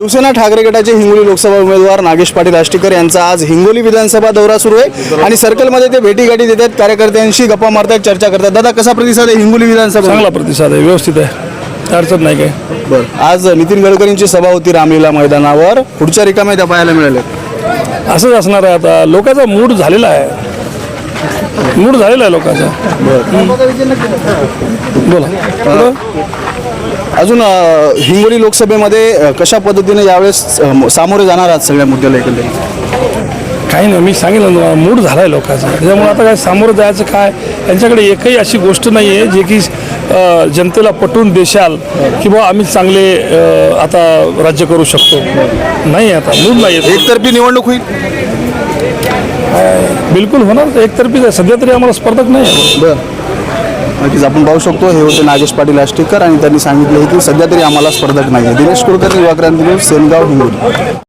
शिवसेना ठाकरे गटाचे हिंगोली लोकसभा उमेदवार नागेश पाटील आष्टीकर यांचा आज हिंगोली विधानसभा दौरा सुरू आहे आणि सर्कलमध्ये ते भेटीगाठी देतात कार्यकर्त्यांशी गप्पा मारतात चर्चा करतात दादा कसा प्रतिसाद आहे हिंगोली विधानसभा? चांगला प्रतिसाद आहे व्यवस्थित आहे. अडचण नाही काय बरं. आज नितीन गडकरींची सभा होती रामलीला मैदानावर. पुढच्या रिकाम्या त्या पाहायला मिळाल्या असंच असणार आहे आता. लोकांचा मूड झालेला आहे. मूड झालेला आहे लोकांचा. बोला? अजून हिंगोली लोकसभेमध्ये कशा पद्धतीने यावेळेस सामोरे जाणार आहात सगळ्या मुद्द्याला एकंदरीत? काही नाही मी सांगितलं मूड झाला आहे लोकांचा. त्याच्यामुळे आता काय सामोरं जायचं काय? त्यांच्याकडे एकही अशी गोष्ट नाही आहे जे की जनतेला पटवून देशाल की बुवा आम्ही चांगले आता राज्य करू शकतो. नाही आता मूड नाही. एकतर्फी निवडणूक होईल? बिलकुल होणार एकतर्फीच आहे सध्या तरी आम्हाला स्पर्धक नाही आहे. बरं. नक्कीच आपण पाहू शकतो हे होते नागेश पाटील आष्टीकर आणि त्यांनी सांगितले की सध्या तरी आम्हाला स्पर्धक नाही आहे. दिनेश कुलकर्णी युवा क्रांती न्यूज सेनगाव हिंगोली.